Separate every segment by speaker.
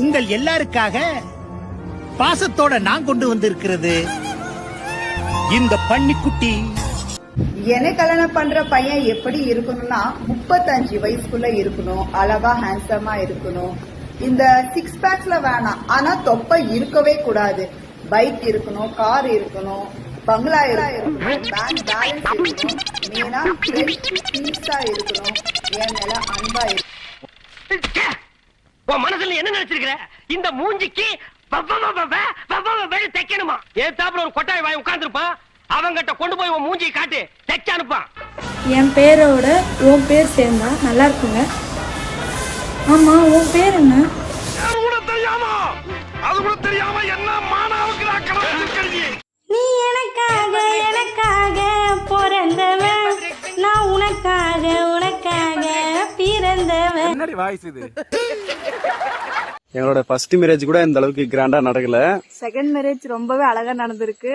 Speaker 1: உங்கள் எல்லாருக்காக பாசத்தோட நான் கொண்டு வந்திருக்கிறது இந்த பன்னிக்குட்டி
Speaker 2: என்னை கல்யாணம் பண்ற பையன் எப்படி இருக்கணும்னா முப்பத்தஞ்சு வயசுக்குள்ள இருக்கணும் அழகா ஹேண்ட்ஸமா இருக்கணும் இந்த சிக்ஸ் பேக்ஸ்ல வேணாம் ஆனா தொப்பை இருக்கவே கூடாது பைக் இருக்கணும் கார் இருக்கணும் பங்களா இருக்கணும் பேங்க் பேலன்ஸ் இருக்கணும் மெயினா இருக்கணும் என் மேல அன்பா இருக்கணும்
Speaker 3: உன் மனசுல என்ன நினைச்சிருக்கிற? இந்த மூஞ்சிக்கு தைக்கணுமா? ஏத்தாப்புல ஒரு கொட்டாய் வாய் உட்கார்ந்திருப்பான். அவங்கிட்ட கொண்டு போய் உன் மூஞ்சியை காட்டு. தைச்சு அனுப்பான்.
Speaker 4: என் பேரோட உன் பேர் சேர்ந்தா நல்லா இருக்குங்க. ஆமா உன் பேர் என்ன?
Speaker 3: அது கூட தெரியாம? அது கூட தெரியாம என்ன மானாவுக்கு
Speaker 4: நீ எனக்காக எனக்காக பிறந்தவன். நான் உனக்காக உனக்காக பிறந்தவன்.
Speaker 5: என்னடி வாய்ஸ் இது?
Speaker 6: எங்களோட ஃபர்ஸ்ட் மேரேஜ் கூட இந்த அளவுக்கு கிராண்டா நடக்கல.
Speaker 4: செகண்ட் மேரேஜ் ரொம்பவே அழகா நடந்திருக்கு.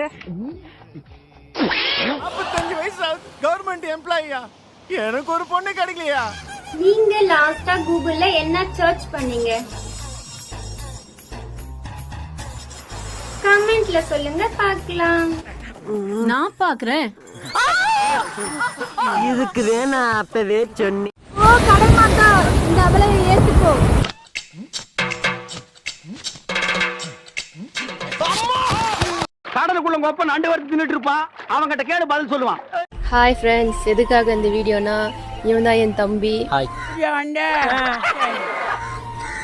Speaker 5: நாற்பத்தஞ்சு வயசு கவர்மெண்ட் எம்ப்ளாயியா எனக்கு ஒரு பொண்ணு கிடைக்கலையா?
Speaker 7: நீங்க லாஸ்டா கூகுள்ல என்ன சர்ச் பண்ணீங்க? கமெண்ட்ல சொல்லுங்க பார்க்கலாம்.
Speaker 8: நான் பாக்குறேன்
Speaker 4: ஓ கடல் மாதா இந்த அவளை ஏத்துக்கோ.
Speaker 3: கடலுக்குள்ள உங்க அப்பா நண்டு வறுத்து தின்னுட்டு இருப்பான் அவங்கிட்ட கேடு பதில் சொல்லுவான்.
Speaker 8: ஹாய் ஃப்ரெண்ட்ஸ் எதுக்காக இந்த வீடியோனா இவன் தான் என் தம்பி.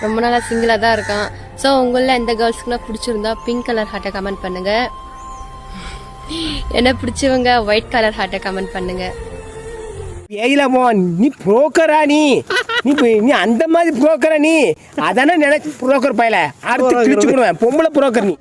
Speaker 8: ரொம்ப நாளா சிங்கிளா தான் இருக்கான். ஸோ உங்கள எந்த கேர்ள்ஸ்க்குலாம் பிடிச்சிருந்தா பிங்க் கலர் ஹார்ட்டை கமெண்ட் பண்ணுங்க. என்ன பிடிச்சவங்க ஒயிட் கலர் ஹார்ட்டை கமெண்ட் பண்ணுங்க.
Speaker 9: ஏயிலமோன் நீ புரோக்கரா நீ? நீ நீ அந்த மாதிரி புரோக்கரா நீ? அதானே நினைச்சு புரோக்கர் பயல. அடுத்து கிழிச்சுக்கிடுவேன் பொம்பளை புரோக்கர் நீ.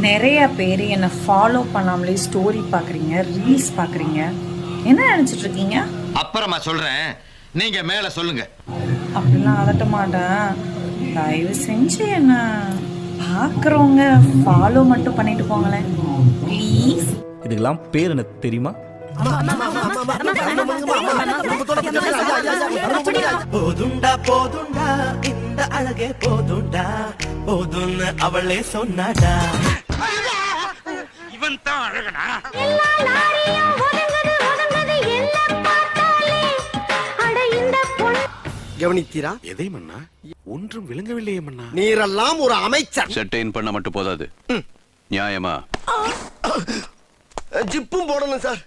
Speaker 10: நிறைய பேர் என்னை ஃபாலோ பண்ணாமலே ஸ்டோரி பார்க்குறீங்க ரீல்ஸ் பார்க்குறீங்க என்ன நினச்சிட்டு இருக்கீங்க?
Speaker 11: அப்புறமா சொல்றேன். நீங்க மேல சொல்லுங்க.
Speaker 10: அப்படிலாம் அதட்ட மாட்டேன். தயவு செஞ்சு என்ன பார்க்குறவங்க ஃபாலோ மட்டும் பண்ணிட்டு போங்களேன். ப்ளீஸ்
Speaker 5: இதுக்கெல்லாம் பேர் என்ன தெரியுமா?
Speaker 1: போதுண்டா போதுண்டா இந்த அழகே போதுண்டா. போதும்னு அவளே சொன்னாடா.
Speaker 3: இவன் தான் அழகனா?
Speaker 9: கவனித்தீரா?
Speaker 11: எதை மன்னா? ஒன்றும் விளங்கவில்லையே மன்னா.
Speaker 9: நீரெல்லாம் ஒரு அமைச்சர்.
Speaker 11: செட்டைன் பண்ண மட்டும் போதாது. நியாயமா?
Speaker 9: ஜிப்பும் போடணும் சார்.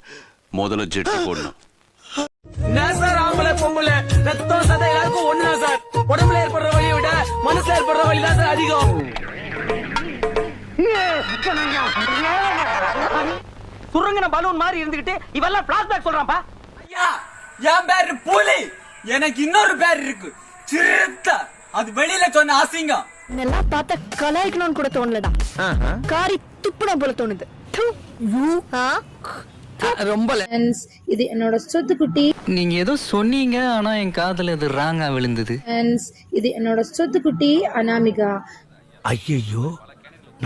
Speaker 11: முதல்ல ஜெட்டி போடணும்.
Speaker 5: என்ன சார் ஆம்பளை பொம்பளை? ரத்தம் சதை எல்லாருக்கும் ஒண்ணா சார். உடம்புல ஏற்படுற வலியை விட மனசுல ஏற்படுற வலி தான் சார் அதிகம்.
Speaker 3: சுருங்கின பலூன் மாதிரி இருந்துகிட்டு இவெல்லாம் பிளாஷ்பேக் சொல்றான்ப்பா.
Speaker 5: ஐயா என் பேரு புலி. எனக்கு இன்னொரு பேர் இருக்கு. சிறுத்த. அது வெளியில சொன்ன அசிங்கம்.
Speaker 4: இதெல்லாம் பார்த்தா கலாய்க்கணும்னு கூட தோணலடா. காரி துப்புன போல தோணுது?
Speaker 5: ரொம்ப
Speaker 4: இது என்னோட சொத்து குட்டி
Speaker 5: நீங்க ஏதோ சொன்னீங்க ஆனா என் காதுல இது ராங்கா விழுந்தது.
Speaker 4: இது என்னோட சொத்து குட்டி அனாமிகா.
Speaker 1: ஐயோ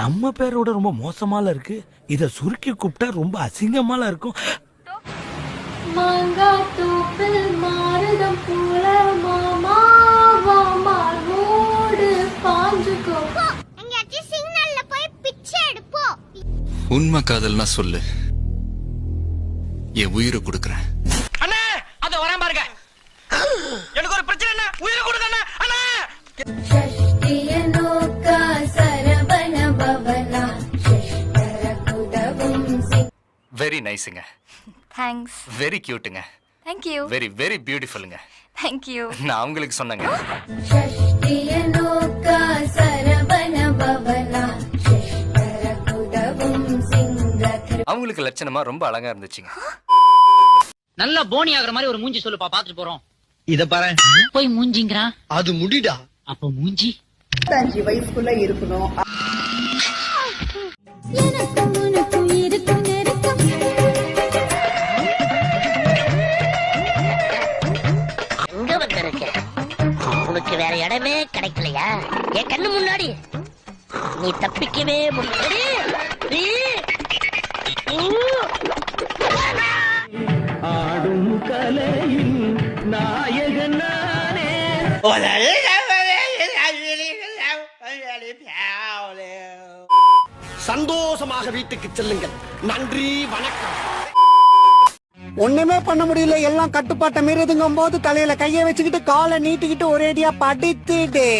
Speaker 1: நம்ம பேரோட ரொம்ப மோசமால இருக்கு. இத சுருக்கி கூப்பிட்டா ரொம்ப அசிங்கமால இருக்கும்.
Speaker 7: மாங்கா மாறுதம் போல மாமாவா மார்போடு பாஞ்சுக்கோ. எங்கேயாச்சும் சிக்னல்ல போய் பிச்சை எடுப்போம்
Speaker 11: உண்மை காதல்னா சொல்லு. என் உயிரை கொடுக்கறேன்.
Speaker 3: அண்ணே அத வரேன் பாருங்க. எனக்கு ஒரு பிரச்சனை என்ன உயிரை கொடுங்க அண்ணா.
Speaker 5: வெரி நைஸுங்க
Speaker 8: தேங்க்ஸ்
Speaker 5: வெரி கியூட்டுங்க
Speaker 8: தேங்க்யூ
Speaker 5: வெரி வெரி பியூட்டிஃபுல்லுங்க
Speaker 8: தேங்க்யூ
Speaker 5: நான் உங்களுக்கு சொன்னேங்க. அவங்களுக்கு லட்சணமா ரொம்ப அழகா இருந்துச்சுங்க.
Speaker 3: நல்லா போனி ஆகுற மாதிரி ஒரு மூஞ்சி சொல்லுப்பா பாத்துட்டு போறோம்.
Speaker 9: இத பாரு.
Speaker 3: போய் மூஞ்சிங்கிறான்
Speaker 9: அது முடிடா.
Speaker 3: அப்ப மூஞ்சி.
Speaker 2: முப்பத்தஞ்சு வயசுக்குள்ள இருக்கணும்.
Speaker 3: கிடைக்கலையா? என் கண்ணு முன்னாடி.
Speaker 12: நீ தப்பிக்கவே முடியாது
Speaker 13: ஆடும் கலையில் நாயகன் நானே.
Speaker 14: சந்தோஷமாக வீட்டுக்கு செல்லுங்கள். நன்றி வணக்கம்.
Speaker 13: ஒண்ணுமே பண்ண முடியல. எல்லாம் கட்டுப்பாட்டை மீறதுங்கும் போது தலையில கைய வச்சுக்கிட்டு காலை நீட்டிக்கிட்டு ஒரேடியா படித்துட்டு